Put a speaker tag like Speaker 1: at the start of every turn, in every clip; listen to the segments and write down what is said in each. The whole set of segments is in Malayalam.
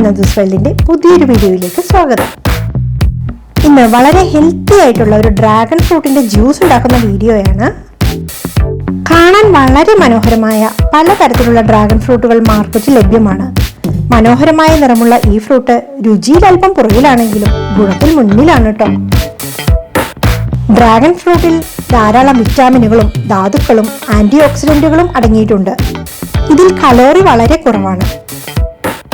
Speaker 1: അനദൂസ് വേൾഡിന്റെ പുതിയൊരു വീഡിയോയിലേക്ക് സ്വാഗതം. ഇന്ന് വളരെ ഹെൽത്തി ആയിട്ടുള്ള ഒരു ഡ്രാഗൺ ഫ്രൂട്ടിന്റെ ജ്യൂസ് ഉണ്ടാക്കുന്ന വീഡിയോയാണ്. കാണാൻ വളരെ മനോഹരമായ പലതരത്തിലുള്ള ഡ്രാഗൺ ഫ്രൂട്ടുകൾ മാർക്കറ്റിൽ ലഭ്യമാണ്. മനോഹരമായ നിറമുള്ള ഈ ഫ്രൂട്ട് രുചിയിൽ അല്പം പുറകിലാണെങ്കിലും ഗുണത്തിൽ മുന്നിലാണ് കേട്ടോ ഡ്രാഗൺ ഫ്രൂട്ടിൽ ധാരാളം വിറ്റാമിനുകളും ധാതുക്കളും ആന്റി ഓക്സിഡന്റുകളും അടങ്ങിയിട്ടുണ്ട്. ഇതിൽ കലോറി വളരെ കുറവാണ്.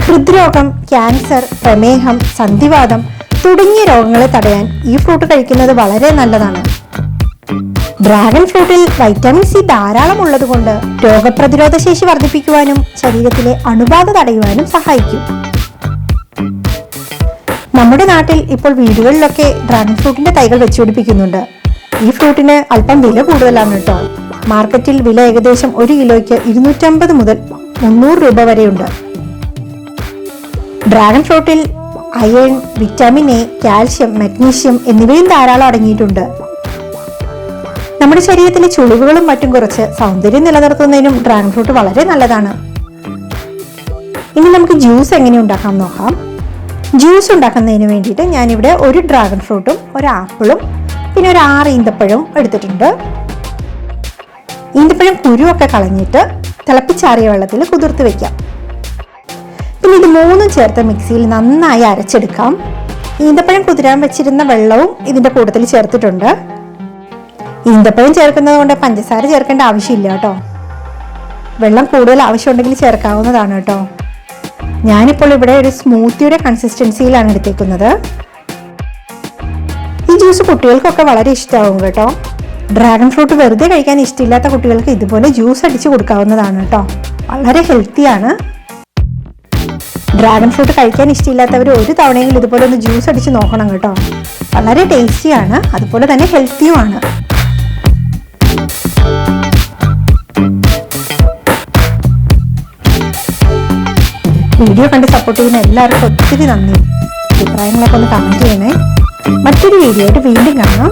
Speaker 1: ഹൃദ്രോഗം ക്യാൻസർ പ്രമേഹം സന്ധിവാദം തുടങ്ങിയ രോഗങ്ങളെ തടയാൻ ഈ ഫ്രൂട്ട് കഴിക്കുന്നത് വളരെ നല്ലതാണ്. ഡ്രാഗൺ ഫ്രൂട്ടിൽ വൈറ്റമിൻ സി ധാരാളം ഉള്ളതുകൊണ്ട് രോഗപ്രതിരോധ ശേഷി വർദ്ധിപ്പിക്കുവാനും ശരീരത്തിലെ അണുബാധ തടയുവാനും സഹായിക്കും. നമ്മുടെ നാട്ടിൽ ഇപ്പോൾ വീടുകളിലൊക്കെ ഡ്രാഗൺ ഫ്രൂട്ടിന്റെ തൈകൾ വെച്ചുപിടിപ്പിക്കുന്നുണ്ട്. ഈ ഫ്രൂട്ടിന് അല്പം വില കൂടുതലാണ് കേട്ടോ. മാർക്കറ്റിൽ വില ഏകദേശം ഒരു കിലോയ്ക്ക് ഇരുന്നൂറ്റമ്പത് മുതൽ മുന്നൂറ് രൂപ വരെയുണ്ട്. Dragon ഫ്രൂട്ടിൽ iron vitamin A calcium magnesium എന്നിവയും ധാരാളം അടങ്ങിയിട്ടുണ്ട്. നമ്മുടെ ശരീരത്തിലെ ചുളിവുകളും മറ്റും കുറച്ച് സൗന്ദര്യം നിലനിർത്തുന്നതിനും ഡ്രാഗൺ ഫ്രൂട്ട് വളരെ നല്ലതാണ്. ഇനി നമുക്ക് ജ്യൂസ് എങ്ങനെ ഉണ്ടാക്കാൻ നോക്കാം. ജ്യൂസ് ഉണ്ടാക്കുന്നതിന് വേണ്ടിയിട്ട് ഞാനിവിടെ ഒരു ഡ്രാഗൺ ഫ്രൂട്ടും ഒരു ആപ്പിളും പിന്നെ ഒരു ആറ് ഈന്തപ്പഴവും എടുത്തിട്ടുണ്ട്. ഈന്തപ്പഴം കുരുവൊക്കെ കളഞ്ഞിട്ട് തിളപ്പിച്ചാറിയ വെള്ളത്തിൽ കുതിർത്ത് വെക്കാം. പിന്നെ ഇത് മൂന്നും ചേർത്ത് മിക്സിയിൽ നന്നായി അരച്ചെടുക്കാം. ഈന്തപ്പഴം കുതിരാൻ വെച്ചിരുന്ന വെള്ളവും ഇതിന്റെ കൂട്ടത്തിൽ ചേർത്തിട്ടുണ്ട്. ഈന്തപ്പഴം ചേർക്കുന്നത് കൊണ്ട് പഞ്ചസാര ചേർക്കേണ്ട ആവശ്യമില്ല കേട്ടോ. വെള്ളം കൂടുതൽ ആവശ്യമുണ്ടെങ്കിൽ ചേർക്കാവുന്നതാണ് കേട്ടോ. ഞാനിപ്പോൾ ഇവിടെ ഒരു സ്മൂത്തിയുടെ കൺസിസ്റ്റൻസിയിലാണ് എടുത്തേക്കുന്നത്. ഈ ജ്യൂസ് കുട്ടികൾക്കൊക്കെ വളരെ ഇഷ്ടമാവും കേട്ടോ. ഡ്രാഗൺ ഫ്രൂട്ട് വെറുതെ കഴിക്കാൻ ഇഷ്ടമില്ലാത്ത കുട്ടികൾക്ക് ഇതുപോലെ ജ്യൂസ് അടിച്ച് കൊടുക്കാവുന്നതാണ് കേട്ടോ. വളരെ ഹെൽത്തിയാണ്. ഡ്രാഗൺ ഫ്രൂട്ട് കഴിക്കാൻ ഇഷ്ടമില്ലാത്തവർ ഒരു തവണയെങ്കിലും ഇതുപോലെ ഒന്ന് ജ്യൂസ് അടിച്ച് നോക്കണം കേട്ടോ. വളരെ ടേസ്റ്റിയാണ് അതുപോലെ തന്നെ ഹെൽത്തിയുമാണ് വീഡിയോ കണ്ട് സപ്പോർട്ട് ചെയ്യുന്ന എല്ലാവർക്കും ഒത്തിരി നന്ദി. അഭിപ്രായങ്ങളൊക്കെ ഒന്ന് കമന്റ് ചെയ്യണേ. മറ്റൊരു വീഡിയോ ആയിട്ട് വീണ്ടും കാണാം.